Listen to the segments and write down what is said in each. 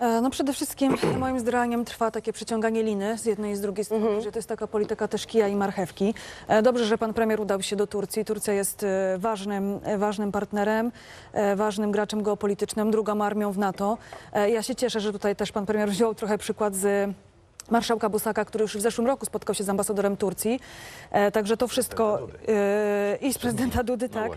E, No przede wszystkim moim zdaniem trwa takie przeciąganie liny z jednej i z drugiej strony, że to jest taka polityka też kija i marchewki. E, Dobrze, że pan premier udał się do Turcji. Turcja jest e, ważnym, e, ważnym partnerem, e, ważnym graczem geopolitycznym, drugą armią w NATO. E, Ja się cieszę, że tutaj też pan premier wziął trochę przykład z marszałka Busaka, który już w zeszłym roku spotkał się z ambasadorem Turcji. E, także to wszystko e, i z prezydenta Dudy, tak.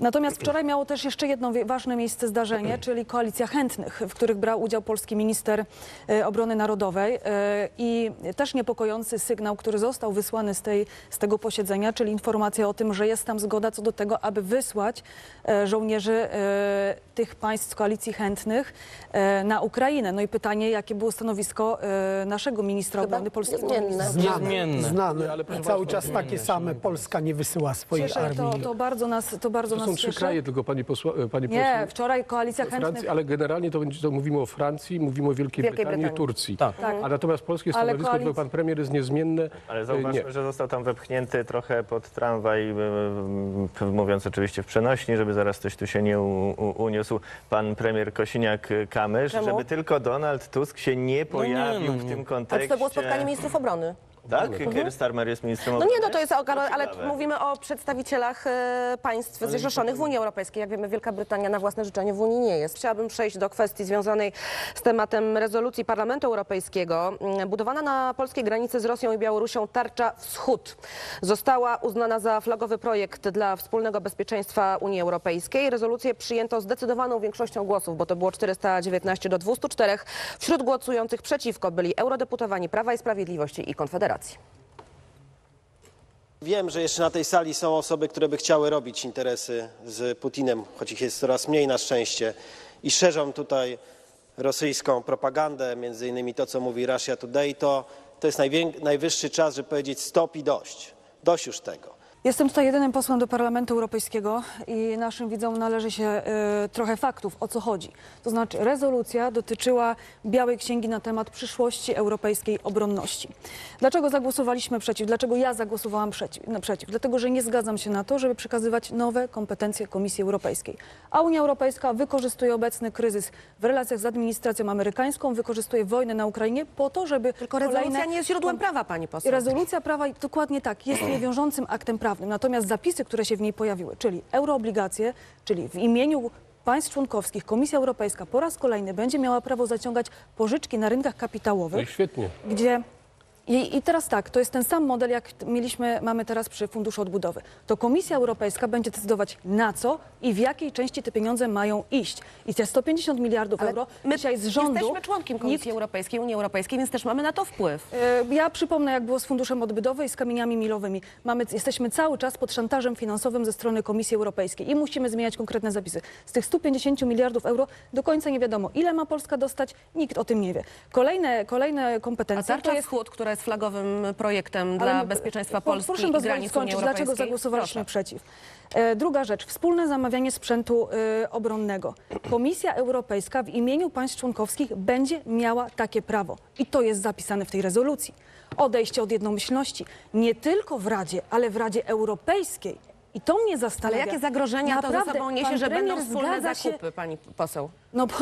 Natomiast wczoraj miało też jeszcze jedno wie- ważne miejsce zdarzenie, czyli koalicja chętnych, w których brał udział polski minister e, obrony narodowej e, i też niepokojący sygnał, który został wysłany z, tej, z tego posiedzenia, czyli informacja o tym, że jest tam zgoda co do tego, aby wysłać e, żołnierzy e, tych państw z koalicji chętnych e, na Ukrainę. No i pytanie, jakie było stanowisko e, naszego ministra obrony polskiego. niezmienne. Niezmienne. Znane, ale proszę cały państwa, czas takie same. Polska nie wysyła swojej Cieszę, to, armii. to bardzo nas, to bardzo To nas są trzy cieszy. kraje tylko, pani, posła, pani Nie, poseł. wczoraj koalicja chętnych. Francji, ale generalnie to, będzie, to mówimy o Francji, mówimy o Wielkiej, Wielkiej Brytanii. Turcji. Tak. Tak. A natomiast polskie Ale stanowisko, koalic- pan premier jest niezmienne. Ale e, zauważmy, nie. że został tam wepchnięty trochę pod tramwaj, y, mówiąc oczywiście w przenośni, żeby zaraz ktoś tu się nie u, u, uniósł, pan premier Kosiniak-Kamysz, Czemu? żeby tylko Donald Tusk się nie pojawił no w tym Ale kontekście. to było spotkanie ministrów obrony. Tak? Keir Starmer jest ministrem No nie, no to jest, ale, ale ciekawe. mówimy o przedstawicielach e, państw zrzeszonych w Unii Europejskiej. Jak wiemy, Wielka Brytania na własne życzenie w Unii nie jest. Chciałabym przejść do kwestii związanej z tematem rezolucji Parlamentu Europejskiego. Mm, Budowana na polskiej granicy z Rosją i Białorusią tarcza Wschód została uznana za flagowy projekt dla wspólnego bezpieczeństwa Unii Europejskiej. Rezolucję przyjęto zdecydowaną większością głosów, bo to było 419 do 204. Wśród głosujących przeciwko byli eurodeputowani Prawa i Sprawiedliwości i Konfederacji. Wiem, że jeszcze na tej sali są osoby, które by chciały robić interesy z Putinem, choć ich jest coraz mniej na szczęście i szerzą tutaj rosyjską propagandę, między innymi to, co mówi Russia Today, to, to jest najwyższy czas, żeby powiedzieć stop i dość. Dość już tego. Jestem tutaj jedynym posłem do Parlamentu Europejskiego i naszym widzom należy się e, trochę faktów, o co chodzi. To znaczy rezolucja dotyczyła Białej Księgi na temat przyszłości europejskiej obronności. Dlaczego zagłosowaliśmy przeciw? Dlaczego ja zagłosowałam przeciw? No, przeciw? Dlatego, że nie zgadzam się na to, żeby przekazywać nowe kompetencje Komisji Europejskiej. A Unia Europejska wykorzystuje obecny kryzys w relacjach z administracją amerykańską, wykorzystuje wojnę na Ukrainie po to, żeby Tylko rezolucja kolejne nie jest źródłem prawa, pani poseł. Rezolucja prawa, dokładnie tak, jest niewiążącym aktem prawnym. Natomiast zapisy, które się w niej pojawiły, czyli euroobligacje, czyli w imieniu państw członkowskich Komisja Europejska po raz kolejny będzie miała prawo zaciągać pożyczki na rynkach No kapitałowych, świetnie. gdzie i, I teraz tak, to jest ten sam model, jak mieliśmy, mamy teraz przy Funduszu Odbudowy. To Komisja Europejska będzie decydować na co i w jakiej części te pieniądze mają iść. I te 150 miliardów euro My dzisiaj z rządu... jesteśmy członkiem Komisji nikt- Europejskiej, Unii Europejskiej, więc też mamy na to wpływ. E, Ja przypomnę, jak było z Funduszem Odbudowy i z kamieniami milowymi. Mamy, jesteśmy cały czas pod szantażem finansowym ze strony Komisji Europejskiej i musimy zmieniać konkretne zapisy. Z tych 150 miliardów euro do końca nie wiadomo, ile ma Polska dostać, nikt o tym nie wie. Kolejne, kolejne A kompetencje tarcza to jest... Wschód, która jest flagowym projektem dla Ale my- bezpieczeństwa po- Polski Proszę i granic skończyć, dlaczego zagłosowaliśmy Proszę. przeciw. E, druga rzecz, wspólne zamawianie sprzętu e, obronnego. Komisja Europejska w imieniu państw członkowskich będzie miała takie prawo. I to jest zapisane w tej rezolucji. Odejście od jednomyślności nie tylko w Radzie, ale w Radzie Europejskiej. I to mnie Ale zastanawia. jakie zagrożenia to Naprawdę, za sobą niesie, pan że będą premier wspólne zgadza się- zakupy, pani poseł? no bo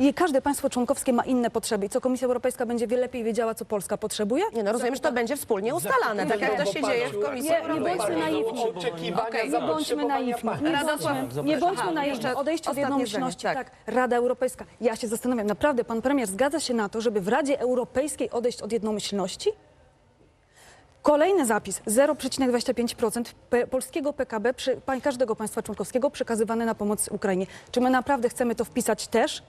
i każde państwo członkowskie ma inne potrzeby. I co Komisja Europejska będzie wie lepiej wiedziała, co Polska potrzebuje? Nie, no rozumiem, że to będzie wspólnie ustalane, tak jak to się dzieje w Komisji Nie, nie Europejskiej. bądźmy naiwni. Oczekiwania, Okej, Nie bądźmy naiwni. Nie Radosław, bądźmy, nie bądźmy Aha, naiwni. jeszcze Odejście od ostatnie jednomyślności. zdanie, Tak. tak. Rada Europejska. Ja się zastanawiam, naprawdę pan premier zgadza się na to, żeby w Radzie Europejskiej odejść od jednomyślności? Kolejny zapis 0,25% P- polskiego PKB przy, każdego państwa członkowskiego przekazywane na pomoc Ukrainie. Czy my naprawdę chcemy to wpisać też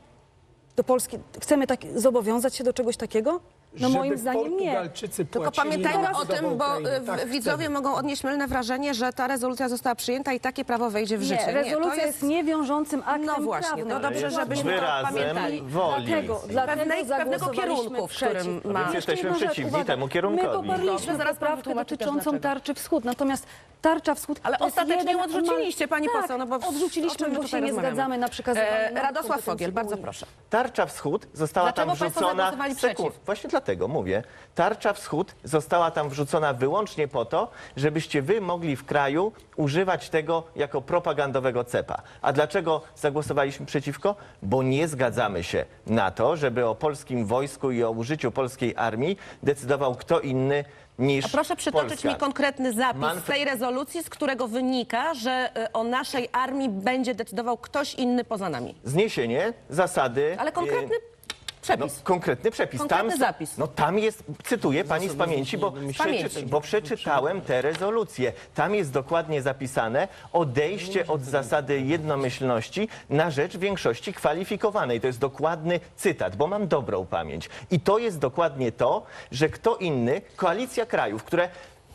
do Polski? Chcemy tak, zobowiązać się do czegoś takiego? No Żeby moim zdaniem nie. Portugalczycy Tylko płacili pamiętajmy na o tym, bo y, Tak w- widzowie chcemy. mogą odnieść mylne wrażenie, że ta rezolucja została przyjęta i takie prawo wejdzie w Nie, życie. rezolucja jest niewiążącym aktem No właśnie, prawnym. no dobrze, żebyśmy to wyrazem pamiętali. woli. Dlatego, dlatego Pewnej- pewnego zagłosowaliśmy kierunku, w przeciw. którym I ma- jeszcze Jesteśmy jedna rzecz, przeciwni uwaga. temu kierunkowi. My poparliśmy zaraz pan poprawkę wytłumaczy też dotyczącą dlaczego. tarczy wschód. Natomiast Tarcza wschód. Ale to jest ostatecznie jeden odrzuciliście, pani tak, poseł, no bo o odrzuciliśmy, czym my bo tutaj się nie rozmawiamy? zgadzamy na przekazywanie E, nowych Radosław kompetencji Fogiel, bardzo Unii. proszę. Tarcza Wschód została Dlaczego tam państwo wrzucona. zagłosowali przeciw? Właśnie dlatego mówię. Tarcza Wschód została tam wrzucona wyłącznie po to, żebyście wy mogli w kraju używać tego jako propagandowego cepa. A dlaczego zagłosowaliśmy przeciwko? Bo nie zgadzamy się na to, żeby o polskim wojsku i o użyciu polskiej armii decydował kto inny niż A proszę przytoczyć Polska. mi konkretny zapis Manfred- z tej rezolucji, z którego wynika, że y, o naszej armii będzie decydował ktoś inny poza nami. Zniesienie zasady. Ale e, konkretny No, przepis. konkretny przepis. Konkretny tam, zapis. No tam jest, cytuję pani z pamięci, bo, pamięci. bo przeczytałem tę rezolucję. Tam jest dokładnie zapisane odejście od zasady jednomyślności na rzecz większości kwalifikowanej. To jest dokładny cytat, bo mam dobrą pamięć. I to jest dokładnie to, że kto inny, koalicja krajów, które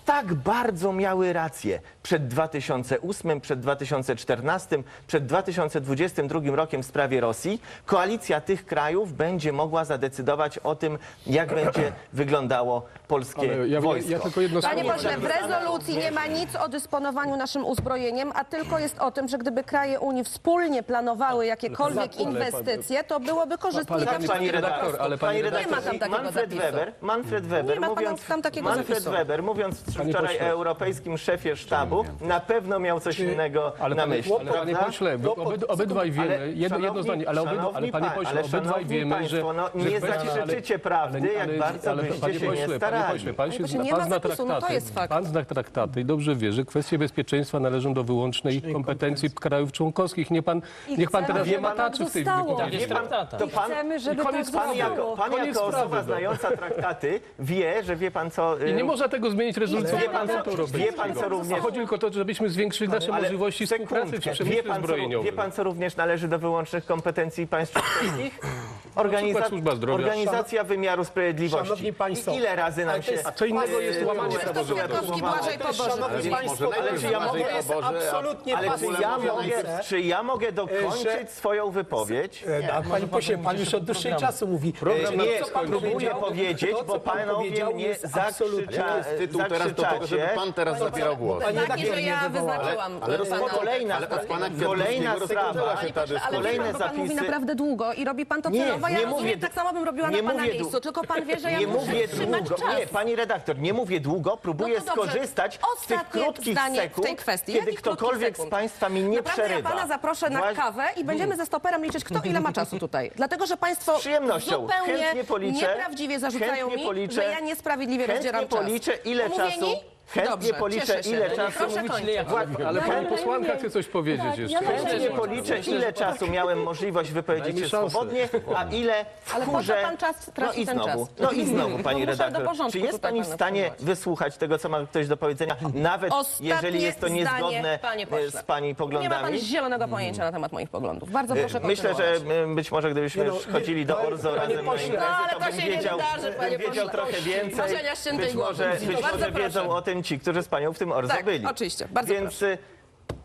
tak bardzo miały rację przed 2008, przed 2014, przed 2022 rokiem w sprawie Rosji, koalicja tych krajów będzie mogła zadecydować o tym, jak będzie wyglądało polskie Ale ja, wojsko. ja tylko jedno Panie słowo. pośle, w rezolucji nie ma nic o dysponowaniu naszym uzbrojeniem, a tylko jest o tym, że gdyby kraje Unii wspólnie planowały jakiekolwiek inwestycje, to byłoby korzystnie dla pani Pani wszystkich. redaktor, ale pani redaktor- Nie ma tam takiego Manfred zapisu. Weber, Manfred Weber, Nie ma tam- mówiąc, tam takiego Manfred zapisu. Weber, mówiąc Panie wczoraj o pośle. europejskim szefie sztabu, na pewno miał coś innego Ale, na panie- myśli. ale panie prawda? pośle, wy obyd, obydwaj wiemy, Ale jedno, jedno zdanie, ale, obyd, ale panie pa- pośle, ale obydwaj szanowni wiemy, państwo, że... no, że nie kwestia- zakrzyczycie prawdy, jak bardzo byście panie się nie pośle, starali. Panie pośle, pan, się, pośle, nie pan ma zna zapisu, no to traktaty, jest fakt. pan zna traktaty i dobrze wie, że kwestie bezpieczeństwa należą do wyłącznej kompetencji krajów członkowskich. Nie pan, I niech pan chcemy, teraz żeby nie mataczy tak w tej zostało. wypowiedzi. Wie pan, to pan, Chcemy, żeby koniec pan, sprawy. jako, pan Koniec jako sprawy, osoba no. znająca traktaty wie, że wie pan co... I nie y, można tego zmienić Wie pan, co, wie pan co również... A chodzi tylko o to, żebyśmy zwiększyli nasze Ale możliwości współpracy w przemyśle pan, zbrojeniowym. wie pan, co również należy do wyłącznych kompetencji państw członkowskich? Organiza- służba zdrowia. Organizacja wymiaru sprawiedliwości. Szanowni państwo, I ile razy nam się... A co innego jest łamanie. Kwiatkowski, Błażej. Szanowni Państwo, ale czy ja mogę- to jest absolutnie Ale czy ja, mogę, fascynujące. czy ja mogę dokończyć swoją wypowiedź? E, pośle, pan już od dłuższego czasu mówi. E, Nie, próbuję powiedział, powiedzieć, bo pan panowie mnie jest absolutnie- zakrzycza, Jaki jest tytuł teraz do tego, żeby pan teraz zabierał głos? Panie Taki, redaktor, że nie ja wyznaczyłam ale pana. rozpoczął- Kolejna, Ale od pana kolejna sprawa, rozpoczęła się ta Ale kolejne wie pan, bo pan mówi zapisy- naprawdę długo i robi pan to Nie, celowo. Ja nie rozumiem, mówię- tak samo bym robiła nie na pana mówię miejscu, dłu- tylko pan wie, że ja nie muszę mówię trzymać długo. czas. Nie, pani redaktor, nie mówię długo, próbuję No to dobrze. skorzystać z tych Ostatnie krótkich zdanie w sekund, tej kwestii. kiedy Jakich krótkich ktokolwiek z sekund? państwa mi nie Naprawdę przerywa. ja pana zaproszę na kawę i będziemy ze stoperem liczyć, kto ile ma czasu tutaj. Dlatego, że państwo Z przyjemnością. zupełnie Chętnie policzę. nieprawdziwie zarzucają Chętnie mi, policzę. że ja niesprawiedliwie Chętnie rozdzielam czas. policzę, ile Umówieni? czasu- Okay. Chętnie Dobrze, policzę, cieszę się. ile czasu Proszę mówić, kończyć. Ale Ja pani posłanka chce coś powiedzieć Tak, jeszcze. ja mam Chętnie policzę, ile czasu miałem możliwość wypowiedzieć Daj mi się szansę. swobodnie, a ile w Ale po co chórze... pan czas no traci i ten znowu, czas? no i znowu, pani Muszę do redaktor, porządku czy jest tutaj pani w pana stanie wysłuchać tego, co ma ktoś do powiedzenia, nawet Ostatnie jeżeli jest to zdanie, niezgodne panie e, z pani Nie ma pan poglądami? zielonego pojęcia na temat moich poglądów. Bardzo proszę Myślę, że kontynuować. m, być może gdybyśmy no, chodzili do Orzo razem na No, ale to to bym się nie wiedział, wydarzy, panie bym wiedział pośle. trochę więcej. Marzenia Być głowy. może, być Bardzo może proszę. wiedzą o tym ci, którzy z panią w tym Orzo Tak, byli. oczywiście. Bardzo Więc y,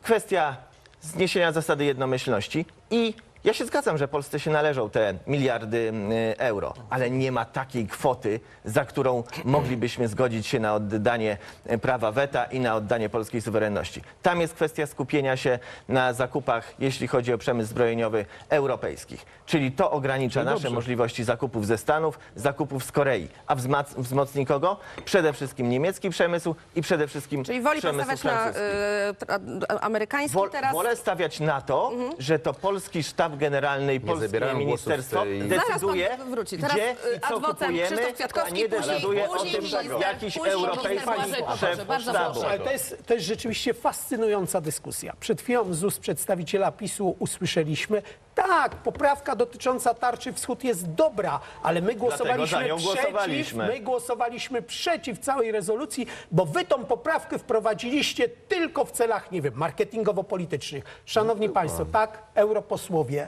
kwestia zniesienia zasady jednomyślności i ja się zgadzam, że Polsce się należą te miliardy y, euro, ale nie ma takiej kwoty, za którą moglibyśmy zgodzić się na oddanie y, prawa weta i na oddanie polskiej suwerenności. Tam jest kwestia skupienia się na zakupach, jeśli chodzi o przemysł zbrojeniowy europejskich. Czyli to ogranicza No nasze możliwości zakupów ze Stanów, zakupów z Korei. A wzmac- wzmocni kogo? Przede wszystkim niemiecki przemysł i przede wszystkim Czyli woli pan przemysł stawiać na francuski. y, tra- amerykański Wol, teraz... Wolę stawiać na to, że to polski sztab generalny i polskie zabierałem ministerstwo w tej- decyduje, pan wróci. Teraz, gdzie y, i co kupujemy, Krzysztof a Kwiatkowski, nie później- decyduje o później tym minister- jakiś później europejski minister Błażej Poboże. szef Bardzo sztabu. proszę. Ale to jest, to jest rzeczywiście fascynująca dyskusja. Przed chwilą z ust przedstawiciela PiSu usłyszeliśmy, tak, poprawka dotycząca tarczy wschód jest dobra, ale my głosowaliśmy za nią przeciw, głosowaliśmy. my głosowaliśmy przeciw całej rezolucji, bo wy tą poprawkę wprowadziliście tylko w celach, nie wiem, marketingowo-politycznych. Szanowni Państwo, tak, europosłowie,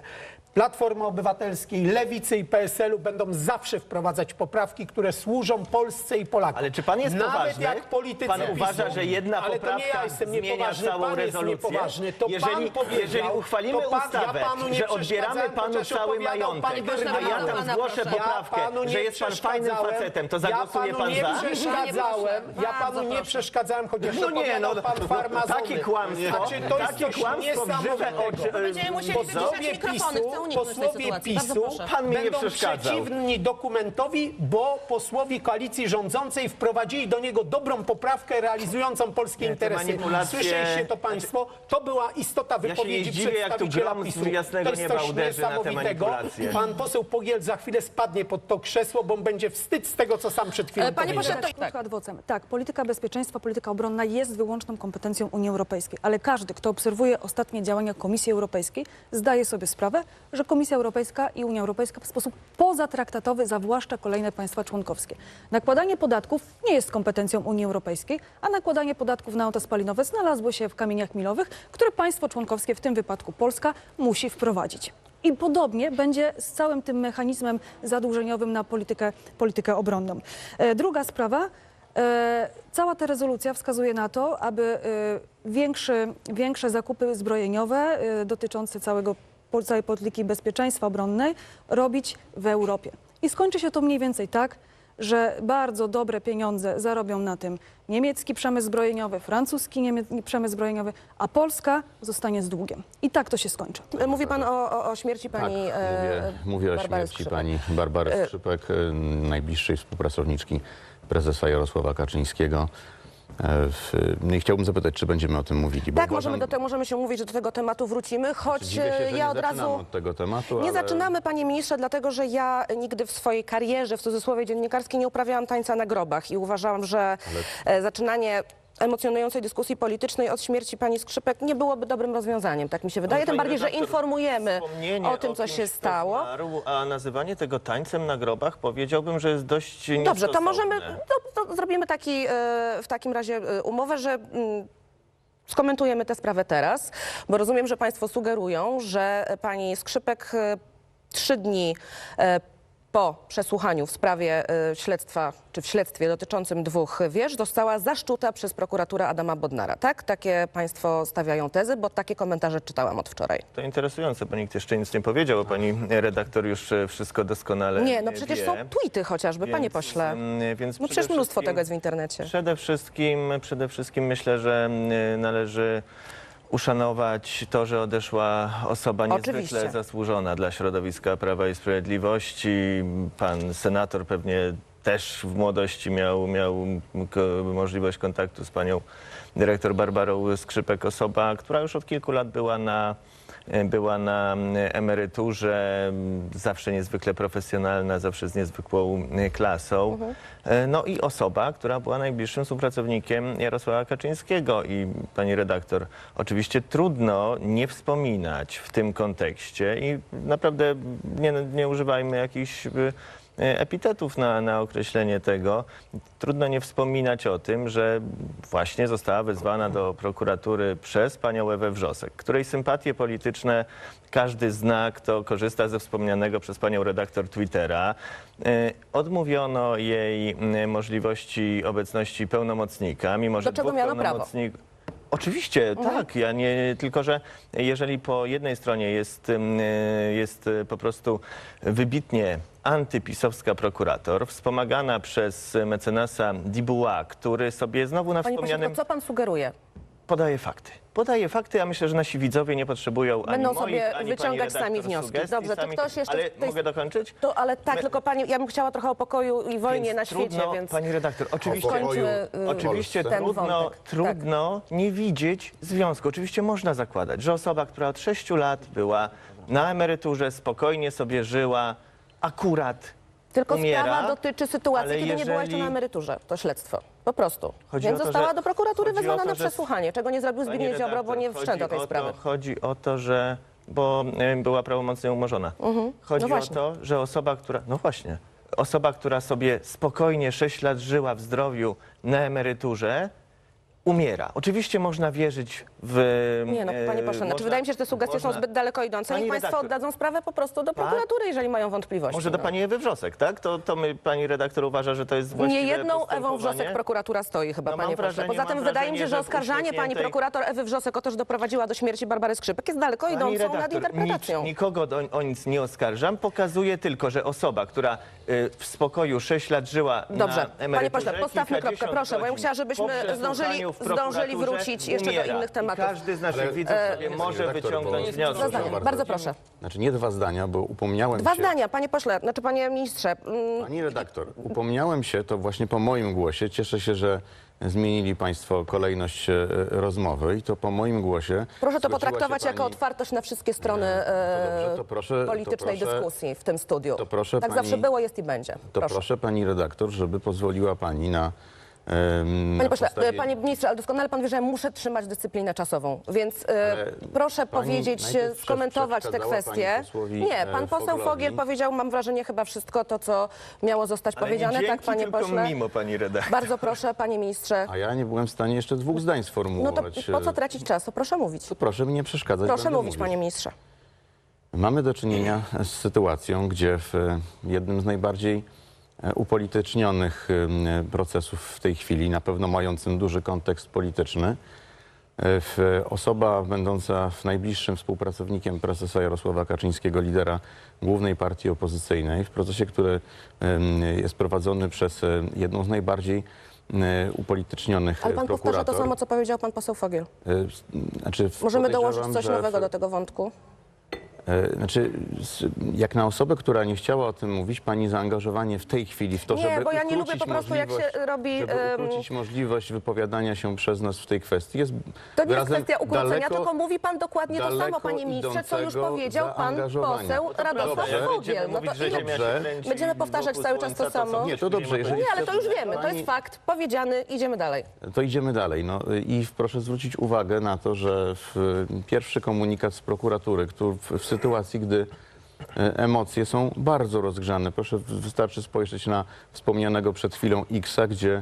Platformy Obywatelskiej, Lewicy i PSL-u będą zawsze wprowadzać poprawki, które służą Polsce i Polakom. Ale czy pan jest Nawet poważny? jak politycy Pan PiSu, uważa, że jedna ale to nie poprawka ja jestem zmienia niepoważny, całą pan rezolucję? Jest niepoważny. To Jeżeli- pan powiedział, jeżeli uchwalimy to pan, ustawę, ja panu nie że odbieramy przeszkadzałem, panu chociaż cały opowiadał majątek, pan a ja tam zgłoszę Ja poprawkę, panu nie że jest pan fajnym przeszkadzałem. facetem, to zagłosuje ja pan panu nie za? przeszkadzałem, ja panu nie przeszkadzałem, chociaż No nie, no, pan farmazony. takie kłamstwo, Znaczy, to jest takie coś kłamstwo w żywe niesamowitego. oczy. Będziemy musieli Posłowie wyciszać mikrofony, chcę uniknąć tej posłowie sytuacji. Bardzo PiSu proszę. Pan mi nie będą przeszkadzał. przeciwni dokumentowi, bo posłowie koalicji rządzącej wprowadzili do niego dobrą poprawkę realizującą polskie Nie, te interesy. manipulacje- Słyszeliście to państwo? To była istota się nie wypowiedzi jak tu przedstawiciela grom z PiSu. jasnego to jest nieba coś uderzy na te niesamowitego. manipulacje. Pan poseł Pogiel za chwilę spadnie pod to krzesło, bo będzie wstyd z tego, co sam przed chwilą E, panie powiedział. pośle, Tak, adwocem. Tak, polityka bezpieczeństwa, polityka obronna jest wyłączną kompetencją Unii Europejskiej, ale każdy, kto obserwuje ostatnie działania Komisji Europejskiej, zdaje sobie sprawę, że Komisja Europejska i Unia Europejska w sposób pozatraktatowy zawłaszcza kolejne państwa członkowskie. Nakładanie podatków nie jest kompetencją Unii Europejskiej, a nakładanie podatków na auta spalinowe znalazło się w kamieniach milowych, które państwo członkowskie, w tym wypadku Polska, musi wprowadzić. I podobnie będzie z całym tym mechanizmem zadłużeniowym na politykę, politykę obronną. E, druga sprawa. E, Cała ta rezolucja wskazuje na to, aby e, większy, większe zakupy zbrojeniowe dotyczące całego, całej polityki bezpieczeństwa obronnej robić w Europie. I skończy się to mniej więcej tak, że bardzo dobre pieniądze zarobią na tym niemiecki przemysł zbrojeniowy, francuski niemie- przemysł zbrojeniowy, a Polska zostanie z długiem. I tak to się skończy. Mówi pan o, o, o śmierci pani tak, e, mówię, mówię o Barbary śmierci Skrzypek. pani Barbary Skrzypek, e, najbliższej współpracowniczki prezesa Jarosława Kaczyńskiego. E, i chciałbym zapytać, czy będziemy o tym mówili. bo Tak, możemy, uważam- do tego, możemy się mówić, że do tego tematu wrócimy, choć Dziwię się, że e, nie ja od zaczynamy razu... od tego tematu, Nie ale... zaczynamy, panie ministrze, dlatego że ja nigdy w swojej karierze, w cudzysłowie dziennikarskiej, nie uprawiałam tańca na grobach i uważałam, że e, zaczynanie emocjonującej dyskusji politycznej od śmierci pani Skrzypek nie byłoby dobrym rozwiązaniem, tak mi się wydaje. Ale Tym bardziej, że informujemy o tym, co się stało. Zmarł, a nazywanie tego tańcem na grobach powiedziałbym, że jest dość Dobrze, to możemy, to, to zrobimy taki, e, w takim razie e, umowę, że mm, skomentujemy tę sprawę teraz, bo rozumiem, że Państwo sugerują, że pani Skrzypek e, trzy dni e, po przesłuchaniu w sprawie e, śledztwa, czy w śledztwie dotyczącym dwóch wież, została zaszczuta przez prokuraturę Adama Bodnara. Tak? Takie Państwo stawiają tezy, bo takie komentarze czytałam od wczoraj. To interesujące, bo nikt jeszcze nic nie powiedział, bo pani redaktor już e, wszystko doskonale Nie, no wie. przecież są tweety chociażby, panie Więc, pośle. mm, Więc No przecież mnóstwo tego jest w internecie. Przede wszystkim, przede wszystkim myślę, że mm, należy uszanować to, że odeszła osoba niezwykle Oczywiście. zasłużona dla środowiska Prawa i Sprawiedliwości. Pan senator pewnie też w młodości miał, miał możliwość kontaktu z panią dyrektor Barbarą Skrzypek, osoba, która już od kilku lat była na była na emeryturze, zawsze niezwykle profesjonalna, zawsze z niezwykłą klasą. E, No i osoba, która była najbliższym współpracownikiem Jarosława Kaczyńskiego. I pani redaktor, oczywiście trudno nie wspominać w tym kontekście i naprawdę nie, nie używajmy jakichś y, epitetów na, na określenie tego. Trudno nie wspominać o tym, że właśnie została wezwana do prokuratury przez panią Ewę Wrzosek, której sympatie polityczne każdy zna, kto korzysta ze wspomnianego przez panią redaktor Twittera. E, Odmówiono jej możliwości obecności pełnomocnika, mimo że Do czego dwóch miano prawo. pełnomocnik- Oczywiście, tak. Ja nie, tylko, że jeżeli po jednej stronie jest, ym, y, jest po prostu wybitnie antypisowska prokurator, wspomagana przez mecenasa Dibuła, który sobie znowu na Panie wspomnianym to co pan sugeruje? podaje fakty. Podaje fakty, ja myślę, że nasi widzowie nie potrzebują ani Będą moich, sobie ani wyciągać pani sami redaktor wnioski. sugestii, Dobrze, to sami- ktoś jeszcze Ale tej- mogę dokończyć? To, ale tak, My- tylko pani, ja bym chciała trochę o pokoju i wojnie Więc na świecie, trudno, więc Pani redaktor, oczywiście, y, oczywiście ten trudno, wątek. Tak. trudno nie widzieć związku. Oczywiście można zakładać, że osoba, która od 6 lat była na emeryturze, spokojnie sobie żyła, akurat Tylko umiera, sprawa dotyczy sytuacji, ale kiedy nie była jeszcze jeżeli- na emeryturze. To śledztwo. Po prostu. Chodzi Więc o to, została że- do prokuratury chodzi o wezwana to, na że- przesłuchanie, czego nie zrobił Zbigniew Ziobro, bo redaktor, nie chodzi do tej o sprawy. To, chodzi o to, że bo y, była prawomocnie umorzona. Chodzi No o właśnie. to, że osoba, która. No właśnie. Osoba, która sobie spokojnie 6 lat żyła w zdrowiu na emeryturze, umiera. Oczywiście można wierzyć w... Nie no, panie e, pośle, znaczy można- wydaje mi się, że te sugestie są można- zbyt daleko idące. Pani Niech państwo redaktor. oddadzą sprawę po prostu do prokuratury, jeżeli mają wątpliwości. Może do no. pani Ewy Wrzosek, tak? To, to my, pani redaktor uważa, że to jest właściwe Nie jedną Ewą postępowanie? Wrzosek prokuratura stoi chyba, No, mam panie pośle. wrażenie- Poza mam tym wydaje mi się, wrażenie, że że w oskarżanie pani uśmiechniętej- prokurator Ewy Wrzosek o to, że doprowadziła do śmierci Barbary Skrzypek jest daleko Pani idącą redaktor, nadinterpretacją. Nic, nikogo do, o nic nie oskarżam. Pokazuję tylko, że osoba, która y, w spokoju 6 lat żyła Dobrze, na panie emeryturze, pośle, postawmy kropkę, kilkadziesiąt proszę, bo ja bym godzin chciała, żebyśmy po przesłuchaniu zdążyli- prokuraturze wrócić jeszcze do umiera. innych tematów. I każdy z naszych widzów sobie może redaktor, wyciągnąć bo- wnioski. Dwa zdania, bardzo. bardzo proszę. Znaczy nie dwa zdania, bo upomniałem Dwa się... zdania, panie pośle, znaczy panie ministrze. mm, Pani redaktor, upomniałem się to właśnie po moim głosie. Cieszę się, że zmienili Państwo kolejność e, rozmowy i to po moim głosie. Proszę to zgodziła się potraktować jako pani- otwartość na wszystkie strony to dobrze, e, to proszę- to politycznej proszę- dyskusji w tym studiu. to proszę tak pani- zawsze było, jest i będzie. To proszę. pani redaktor, żeby pozwoliła pani na. Panie pośle, podstawie- e, panie ministrze, ale doskonale pan wie, że ja muszę trzymać dyscyplinę czasową, więc e, Ale proszę powiedzieć, e, skomentować te kwestie. Nie, pan poseł Foglowi. Powiedział, mam wrażenie, chyba wszystko to, co miało zostać Ale powiedziane, tak panie pośle. mimo, pani redaktor. Bardzo proszę, panie ministrze. A ja nie byłem w stanie jeszcze dwóch zdań No to sformułować. po co tracić czas? To proszę mówić. to proszę mi nie przeszkadzać. Proszę mówić, panie ministrze. Mamy do czynienia z sytuacją, gdzie w jednym z najbardziej upolitycznionych e, procesów w tej chwili, na pewno mającym duży kontekst polityczny, e, osoba będąca w najbliższym współpracownikiem prezesa Jarosława Kaczyńskiego, lidera głównej partii opozycyjnej, w procesie, który jest prowadzony przez e, jedną z najbardziej upolitycznionych Ale pan powtarza to prokurator. samo, co powiedział pan poseł Fogiel. Znaczy, Możemy dołożyć coś nowego do tego wątku? E, Znaczy, jak na osobę, która nie chciała o tym mówić, pani zaangażowanie w tej chwili w to, Nie, żeby bo ja nie lubię po prostu, jak się możliwość- robi, Żeby ukrócić możliwość wypowiadania się przez nas w tej kwestii jest To nie jest kwestia ukrócenia, daleko- tylko mówi pan dokładnie to samo, panie ministrze, co już powiedział pan poseł Radosław. Fogiel. No to Dobrze. Będziemy powtarzać wokół cały czas to samo? Nie, to dobrze, jeżeli Nie, ale to już wiemy, to jest fakt, powiedziany, idziemy dalej. To idziemy dalej. No, i proszę zwrócić uwagę na to, że w, pierwszy komunikat z prokuratury, który w, w sytuacji, gdy e, emocje są bardzo rozgrzane. Proszę, wystarczy spojrzeć na wspomnianego przed chwilą Xa, gdzie e,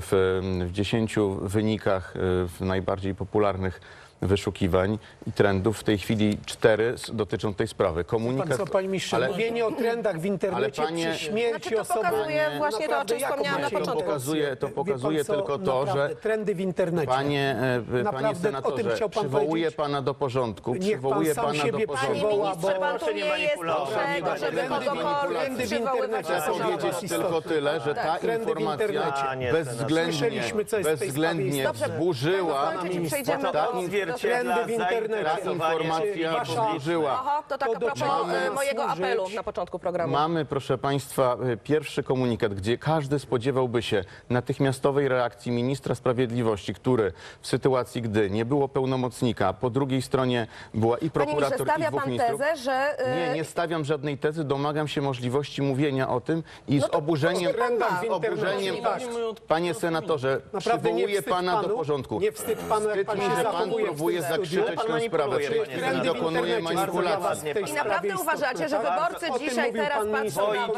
w, w 10 wynikach e, w najbardziej popularnych wyszukiwań i trendów w tej chwili cztery s- dotyczą tej sprawy. Pan Komunikat, co, panie ale- mówienie o trendach w internecie Ale panie- przy śmierci Znaczy, to osoby... pokazuje właśnie to, o czym wspomniałam na macie początku. To pokazuje- to Wie pokazuje pan co, tylko to, naprawdę, że- Trendy w internecie. Panie, e, panie Naprawdę o tym senatorze, chciał pan przywołuję powiedzieć? pana do porządku. Niech pan Przywołuję sam pana do siebie porządku. Panie przywoła, ministrze, bo- pan tu Proszę nie nie jest manipulować. od tego, żeby Trendy kogokolwiek w przywoływać Chcę porządek. powiedzieć tylko tyle, że ta Tak, trendy w informacja internecie. Panie bezwzględnie, Słyszeliśmy, co jest w tej bezwzględnie wzburzyła, panie ministrze, przejdziemy ta do- odzwierciedla Trendy w internecie. informacja Wasza- wzburzyła. Aha, to tak To a propos e, ma mojego służyć? apelu na początku programu. Mamy, proszę Państwa, e, pierwszy komunikat, gdzie każdy spodziewałby się natychmiastowej reakcji ministra sprawiedliwości, który w sytuacji, gdy nie było pełnomocnika, a po drugiej stronie była i Panie ministrze, prokurator, i stawia dwóch pan ministrów. tezę, że... e, Nie, nie stawiam żadnej tezy, domagam się możliwości mówienia o tym i z No to oburzeniem, proszę pana. z oburzeniem, Tak. panie senatorze, Naprawdę nie przywołuję wstyd pana panu? do porządku. Nie wstyd panu, jak Wstyd pan mi, się że pan zachowuje w próbuje zakrzyczeć tę sprawę, panie czyli senatorze. dokonuje w manipulacji. w tej I naprawdę uważacie, że wyborcy dzisiaj teraz patrzą na was.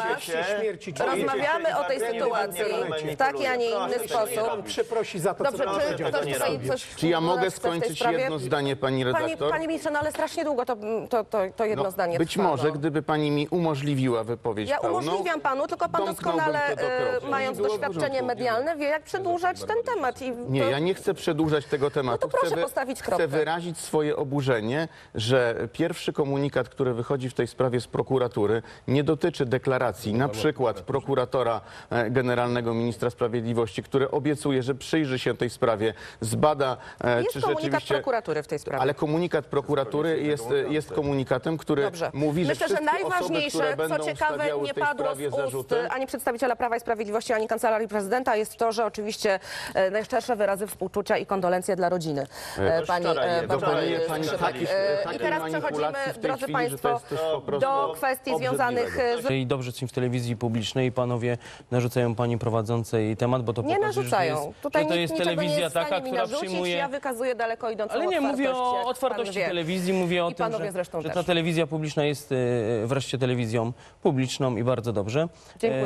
Rozmawiamy o tej sytuacji w taki, a nie inny sposób. Pan przeprosi za to, Dobrze, co pan czy ktoś tutaj coś Czy ja mogę w tej skończyć jedno zdanie, pani Panie, redaktor? panie ministrze, no ale strasznie długo to, to, to, to jedno No, zdanie być trwa, może, no. gdyby pani mi umożliwiła wypowiedź Ja pełną, umożliwiam panu, tylko pan domknąłbym doskonale, to do e, kroku. mając Było w doświadczenie porządku. medialne, wie jak przedłużać ten temat. I Nie, to... ja nie chcę przedłużać tego tematu. No to proszę chcę, postawić kropkę. chcę wyrazić swoje oburzenie, że pierwszy komunikat, który wychodzi w tej sprawie z prokuratury, nie dotyczy deklaracji na przykład prokuratora e, generalnego ministra sprawiedliwości, który obiecuje, że przyjrzy się tej sprawie, zbada, e, Jest czy komunikat rzeczywiście... prokuratury w tej sprawie. Ale komunikat prokuratury jest, jest komunikatem, który Dobrze. mówi, że Myślę, że wszystkie osoby, najważniejsze, które będą co ciekawe, stawiały nie tej padło z sprawie ust zarzuty, ani przedstawiciela Prawa i Sprawiedliwości, ani Kancelarii Prezydenta, jest to, że oczywiście e, najszczersze wyrazy współczucia i kondolencje dla rodziny e, pani wczoraj e, Dokonuje pani Skrzypek. takich, E, I takiej teraz manipulacji przechodzimy, w tej drodzy chwili, że to Państwo, jest coś po prostu do kwestii związanych e, z I dobrze coś w telewizji publicznej panowie narzucają pani prowadzącej temat, bo to Nie pokazuje, narzucają. że to jest, Tutaj że to nikt jest niczego nie telewizja jest w stanie taka, mi która narzucić. przyjmuje... Ja wykazuję daleko idącą Ale nie, mówię otwartość, o pan otwartości wie. telewizji, mówię o I tym, panowie że, zresztą że też. ta telewizja publiczna jest e, wreszcie telewizją publiczną i bardzo dobrze. Dziękuję.